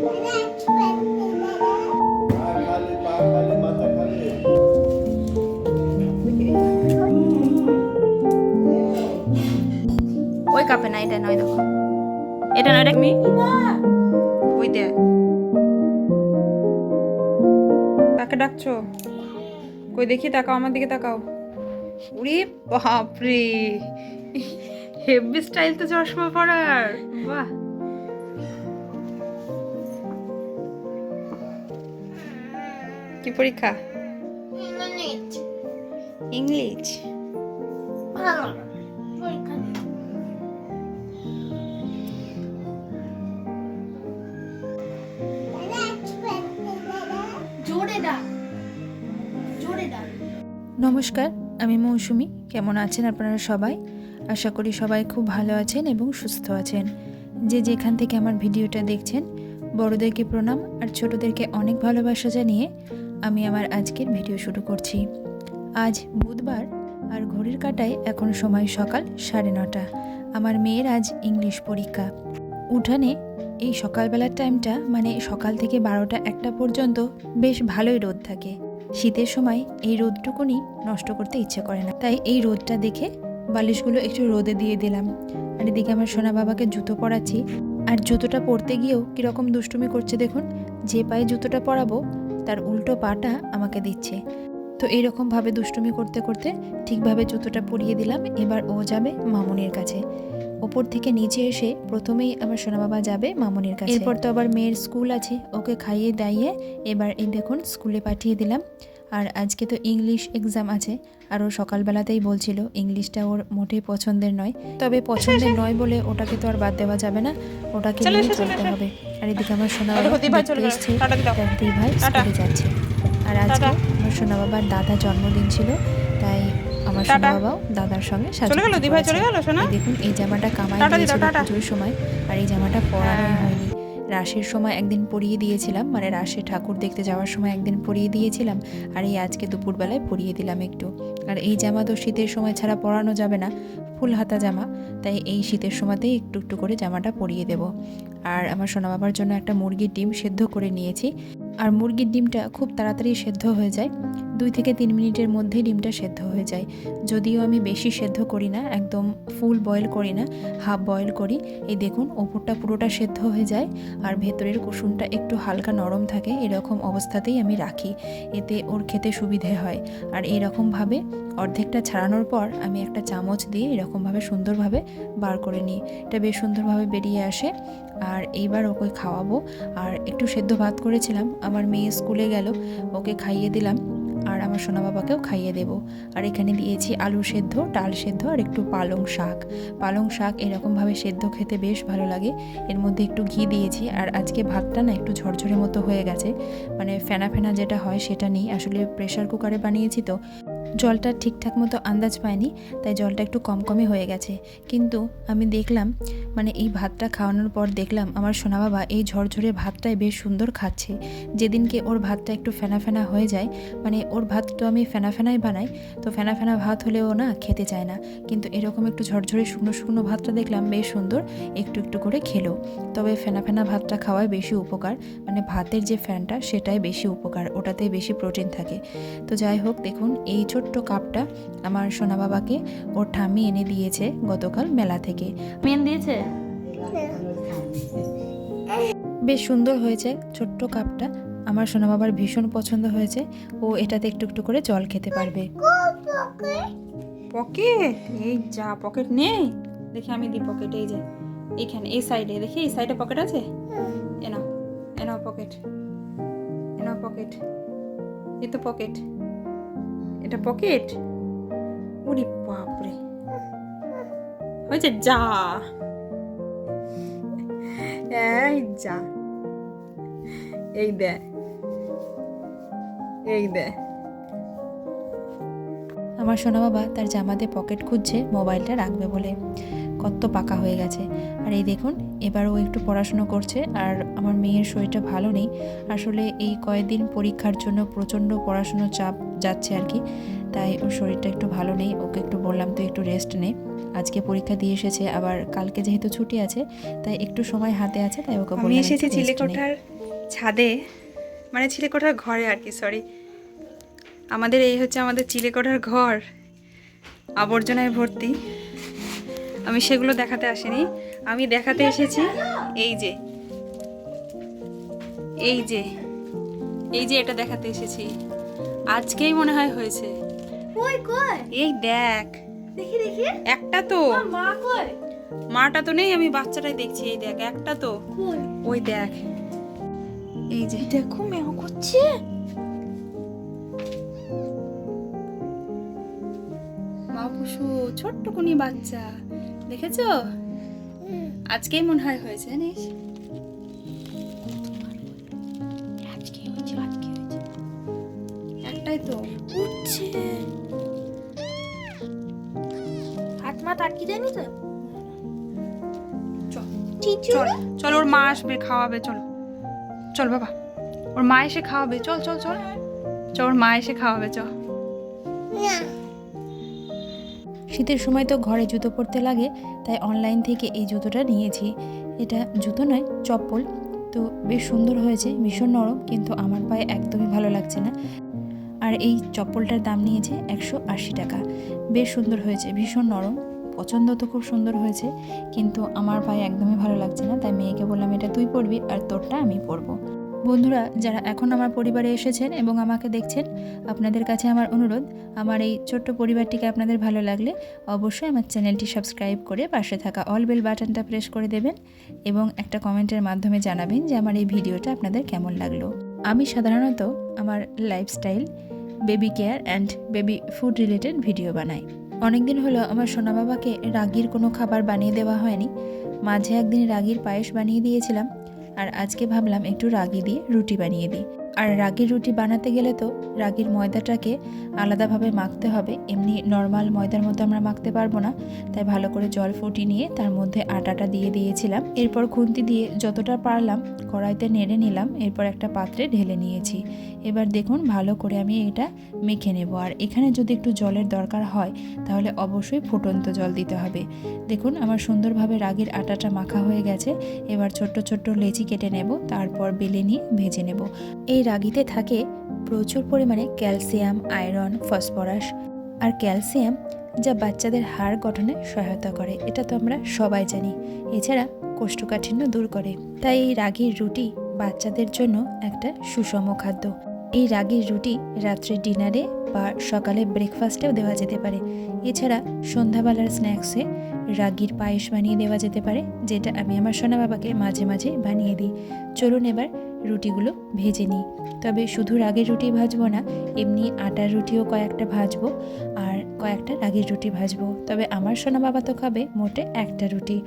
ওই কাপে না, এটা নয় দেখো। এটা নয় দেখ মি ওই দে। কাকে ডাকছো? কই, দেখি তাকাও, আমার দিকে তাকাও। উরে বাপরে। হেভি স্টাইল তো চশমা পরার। বাহ। কি পরীক্ষা? ইংলিশ। নমস্কার আমি মৌসুমি। কেমন আছেন আপনারা সবাই? আশা করি সবাই খুব ভালো আছেন এবং সুস্থ আছেন। যে যেখান থেকে আমার ভিডিওটা দেখছেন বড়দেরকে প্রণাম আর ছোটদেরকে অনেক ভালোবাসা জানিয়ে আমি আমার আজকের ভিডিও শুরু করছি। আজ বুধবার আর ঘড়ির কাটায় এখন সময় সকাল সাড়ে নটা। আমার মেয়ের আজ ইংলিশ পরীক্ষা। উঠানে এই সকালবেলার টাইমটা মানে সকাল থেকে বারোটা একটা পর্যন্ত বেশ ভালোই রোদ থাকে। শীতের সময় এই রোদটুকুনি নষ্ট করতে ইচ্ছে করে না। তাই এই রোদটা দেখে বালিশগুলো একটু রোদে দিয়ে দিলাম। আর এদিকে আমার সোনা বাবাকে জুতো পরাচ্ছি। আর জুতোটা পরতে গিয়েও কীরকম দুষ্টুমি করছে দেখুন। যে পায়ে জুতোটা পরাবো তার উল্টো পাটা আমাকে দিচ্ছে। তো এইরকমভাবে দুষ্টুমি করতে করতে ঠিকভাবে জুতোটা পরিয়ে দিলাম, এবার ও যাবে মামনির কাছে। ওপর থেকে নিচে এসে প্রথমেই আমার সোনা বাবা যাবে মামনির কাছে। এরপর তো আবার মেয়ের স্কুল আছে, ওকে খাইয়ে দাইয়ে এবার এই দেখুন, স্কুলে পাঠিয়ে দিলাম। আর আজকে তো ইংলিশ এক্সাম আছে। আর ও সকালবেলাতেই বলছিল ইংলিশটা ওর মোটেই পছন্দের নয়। তবে পছন্দের নয় বলে ওটাকে তো আর বাদ দেওয়া যাবে না। ওটাকে নিয়ে চলতে হবে। আর এদিকে আমার সোনা বাবা চলে এসছে। তার দুই ভাই স্কুলে যাচ্ছে। আর আজকে আমার সোনা বাবার দাদা জন্মদিন ছিল তাই আমার সোনা বাবাও দাদার সঙ্গে দেখুন এই জামাটা কামাই দিয়েছিল পুজোর সময় আর এই জামাটা পরানোই হ্যাঁ। হয়নি। রাসের সময় একদিন পরিয়ে দিয়েছিলাম মানে রাসে ঠাকুর দেখতে যাওয়ার সময় একদিন পরিয়ে দিয়েছিলাম, আর এই আজকে দুপুরবেলায় পরিয়ে দিলাম একটু। আর এই জামা তো শীতের সময় ছাড়া পরানো যাবে না, ফুল হাতা জামা, তাই এই শীতের সময়তেই একটু একটু করে জামাটা পরিয়ে দেব। আর আমার সোনা বাবার জন্য একটা মুরগির ডিম সেদ্ধ করে নিয়েছি। আর মুরগির ডিমটা খুব তাড়াতাড়ি সেদ্ধ হয়ে যায় দুই থেকে তিন মিনিটের মধ্যেই ডিমটা সেদ্ধ হয়ে যায়। যদিও আমি বেশি সেদ্ধ করি না, একদম ফুল বয়েল করি না, হাফ বয়েল করি। এই দেখুন, ওপরটা পুরোটা সেদ্ধ হয়ে যায় আর ভেতরের কুসুমটা একটু হালকা নরম থাকে, এরকম অবস্থাতেই আমি রাখি। এতে ওর খেতে সুবিধে হয়। আর এরকমভাবে অর্ধেকটা ছাড়ানোর পর আমি একটা চামচ দিয়ে এরকমভাবে সুন্দরভাবে বার করে নিই। এটা বেশ সুন্দরভাবে বেরিয়ে আসে। আর এইবার ওকে খাওয়াবো। আর একটু সেদ্ধ ভাত করেছিলাম, আমার মেয়ে স্কুলে গেল, ওকে খাইয়ে দিলাম। আমার সোনা বাবাকেও খাইয়ে দেব। আর এখানে দিয়েছি আলু সেদ্ধ, ডাল সেদ্ধ আর একটু পালং শাক। পালং শাক এরকমভাবে সেদ্ধ খেতে বেশ ভালো লাগে। এর মধ্যে একটু ঘি দিয়েছি আর আজকে ভাতটা না একটু ঝরঝরে মতো হয়ে গেছে। মানে ফেনা ফেনা যেটা হয় সেটা নেই। আসলে প্রেশার কুকারে বানিয়েছি তো। জলটা ঠিকঠাক মতো আন্দাজ পায়নি তাই জলটা একটু কম কমই হয়ে গেছে। কিন্তু আমি দেখলাম মানে এই ভাতটা খাওয়ানোর পর দেখলাম আমার সোনা বাবা এই ঝরঝরে ভাতটাই বেশ সুন্দর খাচ্ছে। যেদিনকে ওর ভাতটা একটু ফেনা ফেনা হয়ে যায় মানে ওর ভাত তো আমি ফেনা ফেনাই বানাই, তো ফেনা ফেনা ভাত হলেও না খেতে চায় না। কিন্তু এরকম একটু ঝরঝরে শুকনো শুকনো ভাতটা দেখলাম বেশ সুন্দর, একটু একটু করে খেলো। তবে ফেনা ফেনা ভাতটা খাওয়ায় বেশি উপকার মানে ভাতের যে ফ্যানটা সেটাই বেশি উপকার ওটাতে বেশি প্রোটিন থাকে। তো যাই হোক, দেখুন, এই ছোট্ট কাপটা আমার সোনা বাবাকে ওর ঠাম্মি এনে দিয়েছে গতকাল মেলা থেকে। মেন দিয়েছে? বেশ সুন্দর হয়েছে ছোট্ট কাপটা। আমার সোনা বাবার ভীষণ পছন্দ হয়েছে। ও এটাতে একটু একটু করে জল খেতে পারবে। পকেট? এই যা পকেট নেই। দেখি আমি দিই পকেট এই যে এইখানে এই সাইডে। দেখি এই সাইডে পকেট আছে? এনাও এনাও পকেট। এনাও পকেট। এই তো পকেট। এটা পকেট? ওরে বাপরে। হয়েছে যা। এই যা। এই দে। এই দে। আমার সোনা বাবা তার জামাতে পকেট খুঁজছে, মোবাইলটা রাখবে বলে। কত পাকা হয়ে গেছে। আর এই দেখুন এবার ও একটু পড়াশুনো করছে আর আমার মেয়ের শরীরটা ভালো নেই। আসলে এই কয়েকদিন পরীক্ষার জন্য প্রচণ্ড পড়াশুনো চাপ যাচ্ছে আর কি। তাই ওর শরীরটা একটু ভালো নেই ওকে একটু বললাম তো একটু রেস্ট নে। আজকে পরীক্ষা দিয়ে এসেছে আবার কালকে যেহেতু ছুটি আছে তাই একটু সময় হাতে আছে তাই ওকে আমি এসেছি। চিলেকোঠার ছাদে মানে চিলেকোঠার ঘরে আর কি সরি আমাদের এই হচ্ছে আমাদের চিলেকোঠার ঘর আবর্জনায় ভর্তি। আমি সেগুলো দেখাতে আসিনি। আমি দেখাতে এসেছি এই যে। এই যে। এই যে এটা দেখাতে এসেছি। আজকেই মনে হয় হয়েছে। কই কই? এই দেখ। দেখি দেখি। একটা তো। মা কই? মাটা তো নেই আমি বাচ্চাটাই দেখছি এই দেখ একটা তো। কই? ওই দেখ। এই যে। দেখো মেও করছে। মা পশু ছোট্ট কোনি বাচ্চা। দেখেছ? আজকেই মনে হয় হয়েছে জানিস? একটাই তো। উঠছে। হাত মা তাটকি দেয়নি তো? চল। চল চল ওর মা আসবে খাওয়াবে চলো। চল বাবা। ওর মা এসে খাওয়াবে চল চল চল। চল ওর মা এসে খাওয়াবে চল। শীতের সময় তো ঘরে জুতো পরতে লাগে, তাই অনলাইন থেকে এই জুতোটা নিয়েছি। এটা জুতো নয়, চপ্পল। তো বেশ সুন্দর হয়েছে, ভীষণ নরম, কিন্তু আমার পায়ে একদমই ভালো লাগছে না। আর এই চপ্পলটার দাম নিয়েছে একশো আশি টাকা। বেশ সুন্দর হয়েছে, ভীষণ নরম। পছন্দ তো খুব সুন্দর হয়েছে, কিন্তু আমার পায়ে একদমই ভালো লাগছে না, তাই মেয়েকে বললাম, এটা তুই পরবি, আর তোরটা আমি পরবো। বন্ধুরা, যারা এখন আমার পরিবারে এসেছেন এবং আমাকে দেখছেন, আপনাদের কাছে আমার অনুরোধ, আমার এই ছোট্ট পরিবারটিকে আপনাদের ভালো লাগলে অবশ্যই আমার চ্যানেলটি সাবস্ক্রাইব করে পাশে থাকা অল বেল বাটনটা প্রেস করে দেবেন এবং একটা কমেন্টের মাধ্যমে জানাবেন যে আমার এই ভিডিওটা আপনাদের কেমন লাগল। আমি সাধারণত আমার lifestyle baby care and baby food related video বানাই। অনেকদিন হলো আমার সোনা বাবাকে রাগির কোনো খাবার বানিয়ে দেওয়া হয়নি। মাঝে একদিন রাগির পায়েস বানিয়ে দিয়েছিলাম। আর আজকে ভাবলাম একটু রাগি দিয়ে রুটি বানিয়ে দিই। আর রাগির রুটি বানাতে গেলে তো রাগির ময়দাটাকে আলাদাভাবে মাখতে হবে। এমনি নর্মাল ময়দার মতো আমরা মাখতে পারব না। তাই ভালো করে জল ফুটিয়ে নিয়ে তার মধ্যে আটাটা দিয়ে দিয়েছিলাম। এরপর খুন্তি দিয়ে যতটা পারলাম কড়াইতে নেড়ে নিলাম। এরপর একটা পাত্রে ঢেলে নিয়েছি। এবার দেখুন ভালো করে আমি এটা মেখে নেব। আর এখানে যদি একটু জলের দরকার হয়, তাহলে অবশ্যই ফুটন্ত জল দিতে হবে। দেখুন আমার সুন্দরভাবে রাগির আটাটা মাখা হয়ে গেছে। এবার ছোট্ট ছোট্ট লেচি কেটে নেব। তারপর বেলে নিয়ে ভেজে নেব। এই রাগিতে থাকে প্রচুর পরিমাণে ক্যালসিয়াম, আয়রন, ফসফরাস আর ক্যালসিয়াম যা বাচ্চাদের হাড় গঠনে সহায়তা করে। এটা তো আমরা সবাই জানি। এছাড়া কোষ্ঠকাঠিন্য দূর করে। তাই এই রাগির রুটি বাচ্চাদের জন্য একটা সুষম খাদ্য। এই রাগির রুটি রাত্রে ডিনারে বা সকালে ব্রেকফাস্টেও দেওয়া যেতে পারে। এছাড়া সন্ধ্যাবেলার স্ন্যাক্সে রাগির পায়েস বানিয়ে দেওয়া যেতে পারে, যেটা আমি আমার সোনা বাবাকে মাঝে মাঝে বানিয়ে দিই। চলুন এবার রুটিগুলো ভেজে নিই। তবে শুধু রাগের রুটি ভাজবো না, এমনি আটার রুটিও কয়েকটা ভাজবো আর কয়েকটা রাগের রুটি ভাজবো। তবে আমার সোনা বাবা তো খাবে মোটে একটা রুটি।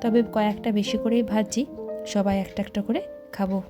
তবে কয়েকটা বেশি করেই ভাজছি, সবাই একটা একটা করে খাব।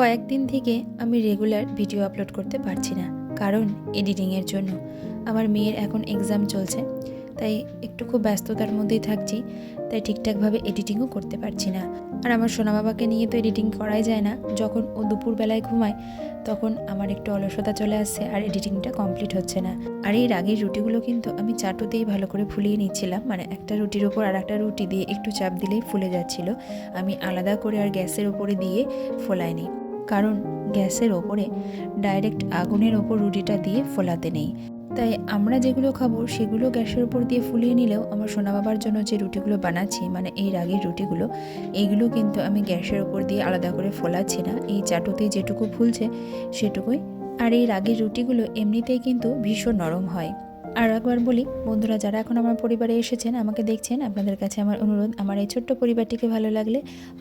কয়েকদিন থেকে আমি রেগুলার ভিডিও আপলোড করতে পারছি না, কারণ এডিটিংয়ের জন্য। আমার মেয়ের এখন এক্সাম চলছে, তাই একটু খুব ব্যস্ততার মধ্যেই থাকছি, তাই ঠিকঠাকভাবে এডিটিংও করতে পারছি না। আর আমার সোনা বাবাকে নিয়ে তো এডিটিং করাই যায় না, যখন ও দুপুরবেলায় ঘুমায়, তখন আমার একটু অলসতা চলে আসছে আর এডিটিংটা কমপ্লিট হচ্ছে না। আর এই রাগের রুটিগুলো কিন্তু আমি চাটুতেই ভালো করে ফুলিয়ে নিচ্ছিলাম মানে একটা রুটির ওপর আর একটা রুটি দিয়ে একটু চাপ দিলেই ফুলে যাচ্ছিল। আমি আলাদা করে আর গ্যাসের ওপরে দিয়ে ফোলাইনি। কারণ গ্যাসের ওপরে ডাইরেক্ট আগুনের ওপর রুটিটা দিয়ে ফোলাতে নেই। তাই আমরা যেগুলো খাব সেগুলো গ্যাসের ওপর দিয়ে ফুলিয়ে নিলেও আমার সোনা বাবার জন্য যে রুটিগুলো বানাচ্ছি মানে এই রাগের রুটিগুলো এইগুলো কিন্তু আমি গ্যাসের ওপর দিয়ে আলাদা করে ফোলাচ্ছি না। এই চাটুতেই যেটুকু ফুলছে সেটুকুই। আর এই রাগের রুটিগুলো এমনিতেই কিন্তু ভীষণ নরম হয়। আর একবার বলি, বন্ধুরা যারা এখন আমার পরিবারে এসেছেন, আমাকে দেখছেন, আপনাদের কাছে আমার অনুরোধ, আমার এই ছোট্ট পরিবারটিকে ভালো লাগলে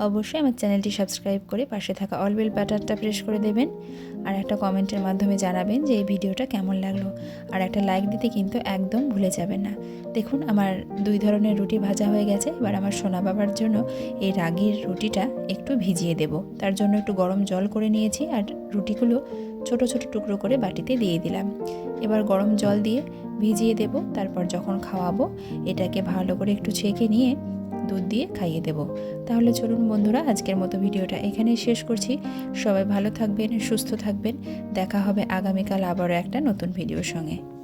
অবশ্যই আমার চ্যানেলটি সাবস্ক্রাইব করে পাশে থাকা অল বেল বাটনটা প্রেস করে দেবেন আর একটা কমেন্টের মাধ্যমে জানাবেন যে এই ভিডিওটা কেমন লাগল। আর একটা লাইক দিতে কিন্তু একদম ভুলে যাবেন না। দেখুন, আমার দুই ধরনের রুটি ভাজা হয়ে গেছে, এবার আমার সোনা বাবার জন্য এই রাগির রুটিটা একটু ভিজিয়ে দেব। তার জন্য একটু গরম জল করে নিয়েছি আর রুটিগুলো ছোট ছোট টুকরো করে বাটিতে দিয়ে দিলাম। এবার গরম জল দিয়ে ভিজিয়ে দেব, তারপর যখন খাওয়াবো, এটাকে ভালো করে একটু ছেঁকে নিয়ে দুধ দিয়ে খাইয়ে দেব। তাহলে চলুন বন্ধুরা, আজকের মতো ভিডিওটা এখানেই শেষ করছি। সবাই ভালো থাকবেন, সুস্থ থাকবেন। দেখা হবে আগামীকাল আবারও একটা নতুন ভিডিওর সঙ্গে।